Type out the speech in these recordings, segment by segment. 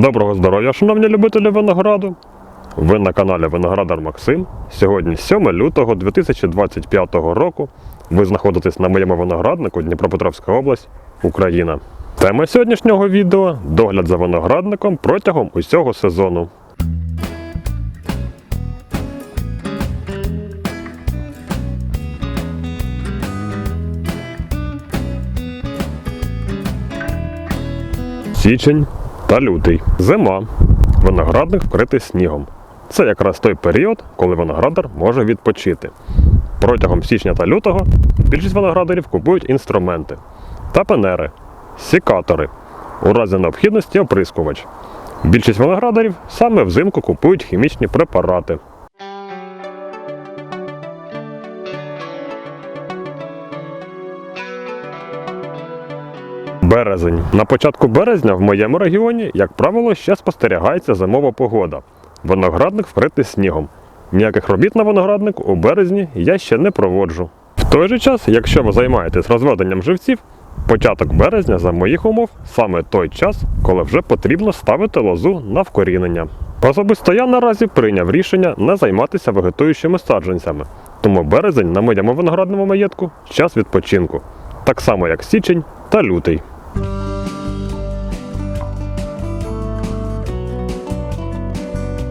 Доброго здоров'я, шановні любителі винограду! Ви на каналі Виноградар Максим. Сьогодні 7 лютого 2025 року. Ви знаходитесь на моєму винограднику Дніпропетровська область, Україна. Тема сьогоднішнього відео догляд за виноградником протягом усього сезону. Січень та лютий. Зима. Виноградник вкритий снігом. Це якраз той період, коли виноградар може відпочити. Протягом січня та лютого більшість виноградарів купують інструменти, та пенери, сікатори, у разі необхідності оприскувач. Більшість виноградарів саме взимку купують хімічні препарати. Березень. На початку березня в моєму регіоні, як правило, ще спостерігається зимова погода. Виноградник вкритий снігом. Ніяких робіт на винограднику у березні я ще не проводжу. В той же час, якщо ви займаєтесь розведенням живців, початок березня за моїх умов саме той час, коли вже потрібно ставити лозу на вкорінення. Особисто я наразі прийняв рішення не займатися вегетуючими саджанцями, тому березень на моєму виноградному маєтку час відпочинку, так само як січень та лютий.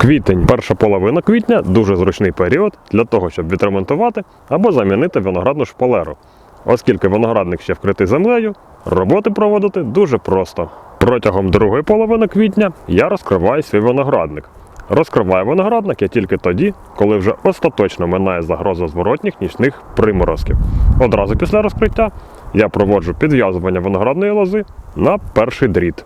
Квітень, перша половина квітня дуже зручний період для того, щоб відремонтувати або замінити виноградну шпалеру. Оскільки виноградник ще вкритий землею, роботи проводити дуже просто. Протягом другої половини квітня я розкриваю свій виноградник. Розкриваю виноградник я тільки тоді, коли вже остаточно минає загроза зворотніх нічних приморозків. Одразу після розкриття я проводжу підв'язування виноградної лози на перший дріт.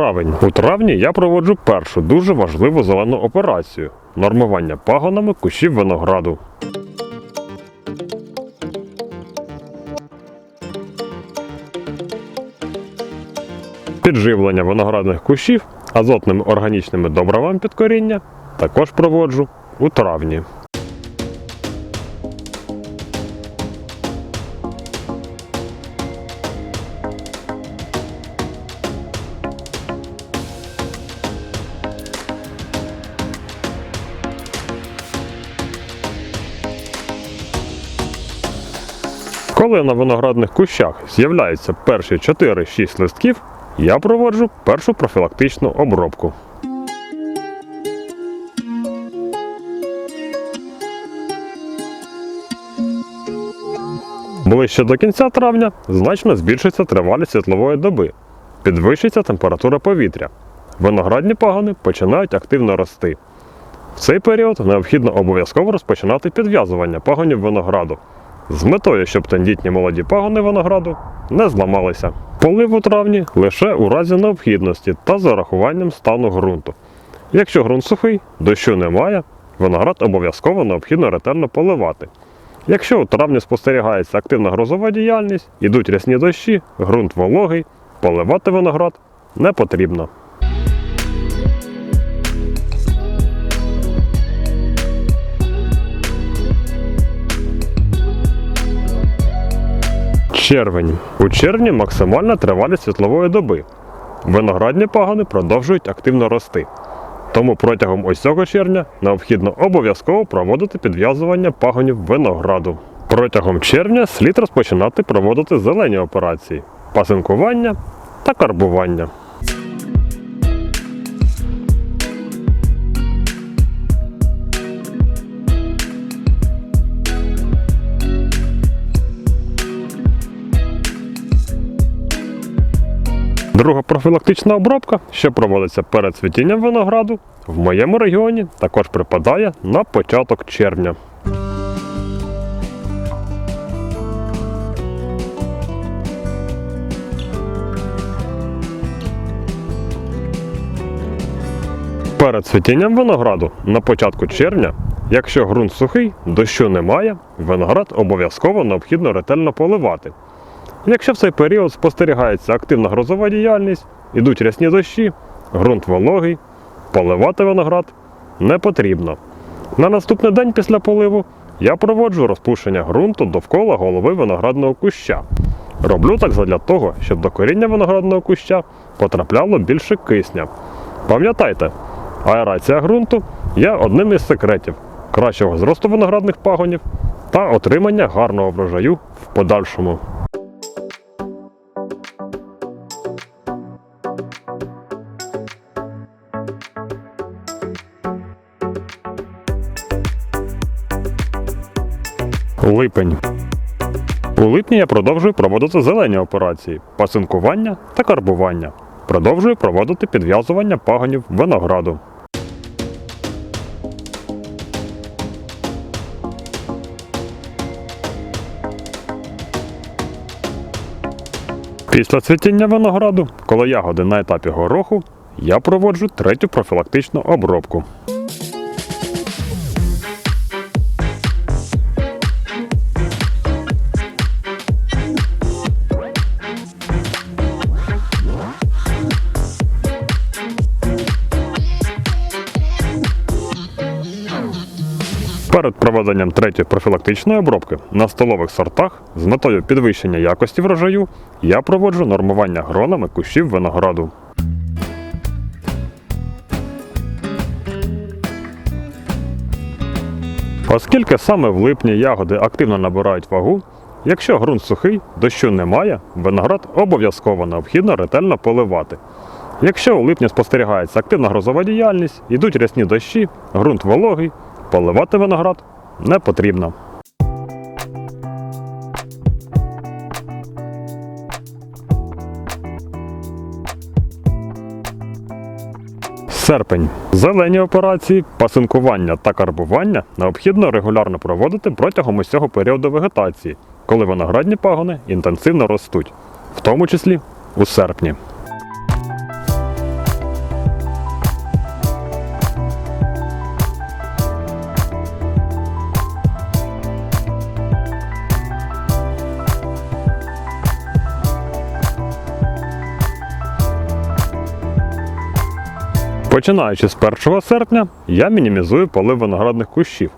Травень. У травні я проводжу першу дуже важливу зелену операцію нормування пагонами кущів винограду. Підживлення виноградних кущів азотними органічними добривами під коріння також проводжу у травні. Коли на виноградних кущах з'являються перші 4-6 листків, я проводжу першу профілактичну обробку. Ближче до кінця травня значно збільшиться тривалість світлової доби, підвищиться температура повітря. Виноградні пагони починають активно рости. В цей період необхідно обов'язково розпочинати підв'язування пагонів винограду з метою, щоб тендітні молоді пагони винограду не зламалися. Полив у травні лише у разі необхідності та з урахуванням стану ґрунту. Якщо ґрунт сухий, дощу немає, виноград обов'язково необхідно ретельно поливати. Якщо у травні спостерігається активна грозова діяльність, ідуть рясні дощі, ґрунт вологий, поливати виноград не потрібно. Червень. У червні максимальна тривалість світлової доби. Виноградні пагони продовжують активно рости. Тому протягом ось цього червня необхідно обов'язково проводити підв'язування пагонів винограду. Протягом червня слід розпочинати проводити зелені операції пасинкування та карбування. Друга профілактична обробка, що проводиться перед цвітінням винограду, в моєму регіоні також припадає на початок червня. Перед цвітінням винограду на початку червня Якщо ґрунт сухий, дощу немає, виноград обов'язково необхідно ретельно поливати. Якщо в цей період спостерігається активна грозова діяльність, ідуть рясні дощі, ґрунт вологий, поливати виноград не потрібно. На наступний день після поливу я проводжу розпушення ґрунту довкола голови виноградного куща. Роблю так задля того, щоб до коріння виноградного куща потрапляло більше кисня. Пам'ятайте, аерація ґрунту є одним із секретів кращого зросту виноградних пагонів та отримання гарного врожаю в подальшому. Липень. У липні я продовжую проводити зелені операції пасинкування та карбування. Продовжую проводити підв'язування пагонів винограду. Після цвітіння винограду, коли ягоди на етапі гороху, я проводжу третю профілактичну обробку. Перед проведенням третьої профілактичної обробки на столових сортах з метою підвищення якості врожаю я проводжу нормування гронами кущів винограду. Оскільки саме в липні ягоди активно набирають вагу, якщо ґрунт сухий, дощу немає, виноград обов'язково необхідно ретельно поливати. Якщо у липні спостерігається активна грозова діяльність, йдуть рясні дощі, ґрунт вологий, поливати виноград не потрібно. Серпень. Зелені операції, пасинкування та карбування необхідно регулярно проводити протягом усього періоду вегетації, коли виноградні пагони інтенсивно ростуть, в тому числі у серпні. Починаючи з 1 серпня, я мінімізую полив виноградних кущів.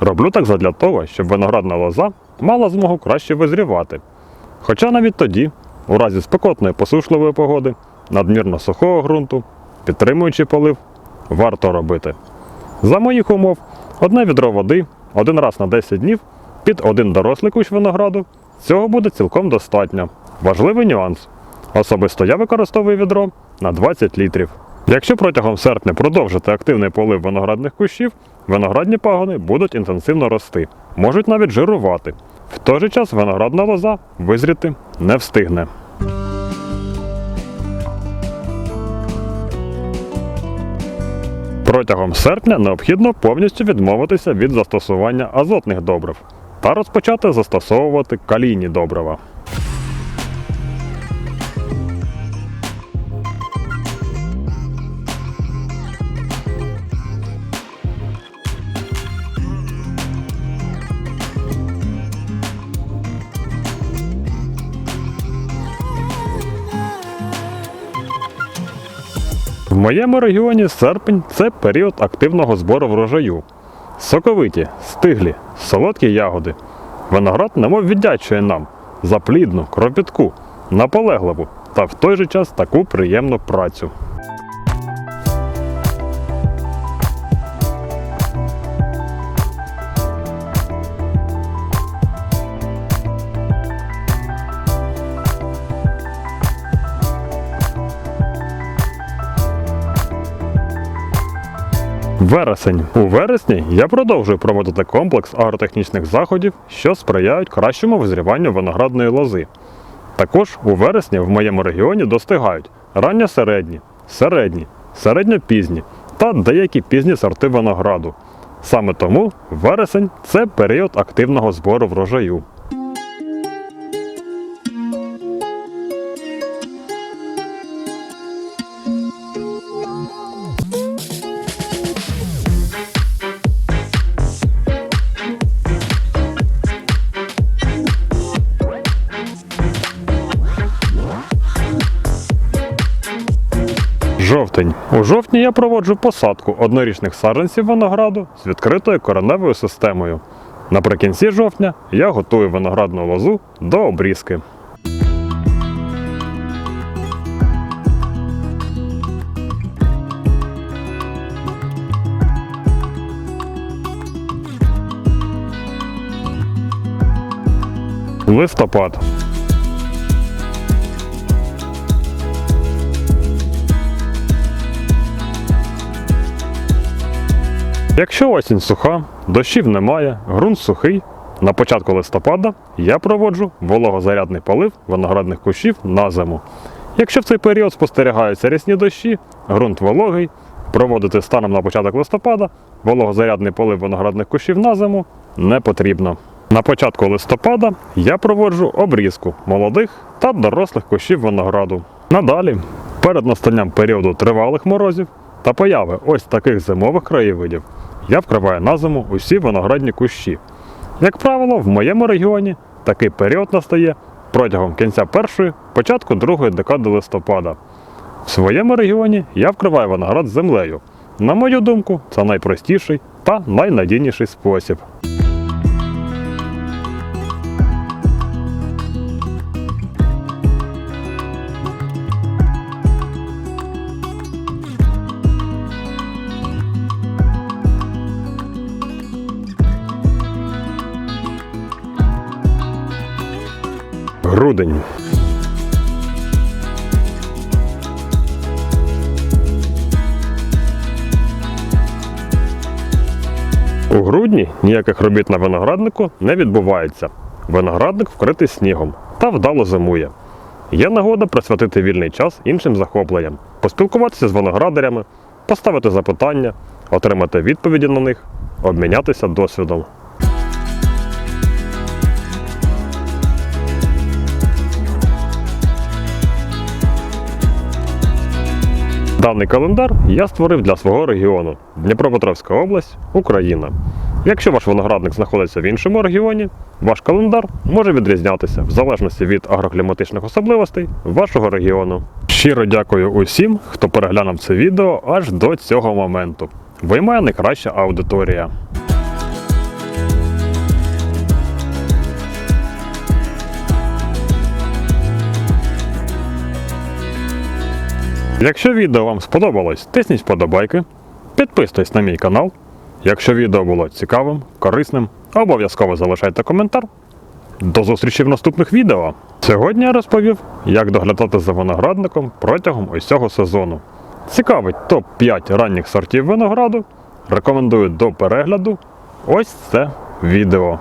Роблю так задля того, щоб виноградна лоза мала змогу краще визрівати. Хоча навіть тоді, у разі спекотної посушливої погоди, надмірно сухого ґрунту, підтримуючи полив, варто робити. За моїх умов, одне відро води один раз на 10 днів під один дорослий кущ винограду. Цього буде цілком достатньо. Важливий нюанс. Особисто я використовую відро на 20 літрів. Якщо протягом серпня продовжити активний полив виноградних кущів, виноградні пагони будуть інтенсивно рости, можуть навіть жирувати. В той же час виноградна лоза визріти не встигне. Протягом серпня необхідно повністю відмовитися від застосування азотних добрив та розпочати застосовувати калійні добрива. Моєму регіоні серпень це період активного збору врожаю. Соковиті, стиглі, солодкі ягоди. Виноград немов віддячує нам за плідну, кропітку, наполегливу та в той же час таку приємну працю. Вересень. У вересні я продовжую проводити комплекс агротехнічних заходів, що сприяють кращому визріванню виноградної лози. Також у вересні в моєму регіоні достигають ранньо середні, середні, середньопізні та деякі пізні сорти винограду. Саме тому вересень це період активного збору врожаю. Жовтень. У жовтні я проводжу посадку однорічних саджанців винограду з відкритою кореневою системою. Наприкінці жовтня я готую виноградну лозу до обрізки. Листопад. Якщо осінь суха, дощів немає, ґрунт сухий, на початку листопада я проводжу вологозарядний полив виноградних кущів на зиму. Якщо в цей період спостерігаються рясні дощі, ґрунт вологий, проводити станом на початок листопада вологозарядний полив виноградних кущів на зиму не потрібно. На початку листопада я проводжу обрізку молодих та дорослих кущів винограду. Надалі, перед настанням періоду тривалих морозів та появи ось таких зимових краєвидів, я вкриваю на зиму усі виноградні кущі. Як правило, в моєму регіоні такий період настає протягом кінця першої, початку другої декади листопада. В своєму регіоні я вкриваю виноград землею. На мою думку, це найпростіший та найнадійніший спосіб. Грудень. У грудні ніяких робіт на винограднику не відбувається. Виноградник вкритий снігом та вдало зимує. Є нагода присвятити вільний час іншим захопленням, поспілкуватися з виноградарями, поставити запитання, отримати відповіді на них, обмінятися досвідом. Даний календар я створив для свого регіону Дніпропетровська область, Україна. Якщо ваш виноградник знаходиться в іншому регіоні, ваш календар може відрізнятися в залежності від агрокліматичних особливостей вашого регіону. Щиро дякую усім, хто переглянув це відео аж до цього моменту. Ви моя найкраща аудиторія. Якщо відео вам сподобалось, тисніть вподобайки, підписуйтесь на мій канал. Якщо відео було цікавим, корисним, обов'язково залишайте коментар. До зустрічі в наступних відео. Сьогодні я розповів, як доглядати за виноградником протягом ось цього сезону. Цікавить топ-5 ранніх сортів винограду. Рекомендую до перегляду ось це відео.